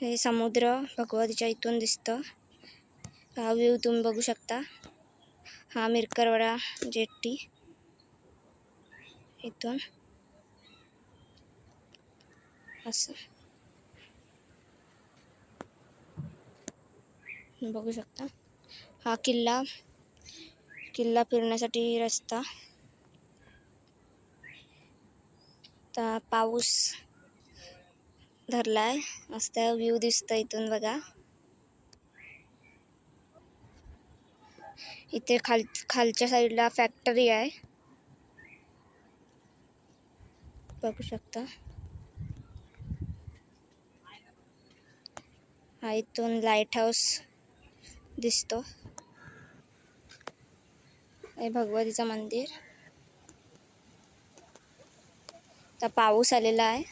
हे समुद्र भगवतीच्या इथून दिसतं. हा व्ह्यू तुम्ही बघू शकता. हा मिरकरवाडा जेट्टी इथून. असं. बघू शकता. हा किल्ला किल्ला फिरण्यासाठी रस्ता. आता पाऊस धरलाय. मस्त व्ह्यू दिसतं इथून बघा. इथे खाल खालच्या साईडला फॅक्टरी आहे. बघू शकता. हा इथून लाइट हाऊस दिसतो. हे भगवतीचं मंदिर. आता पाऊस आलेला आहे.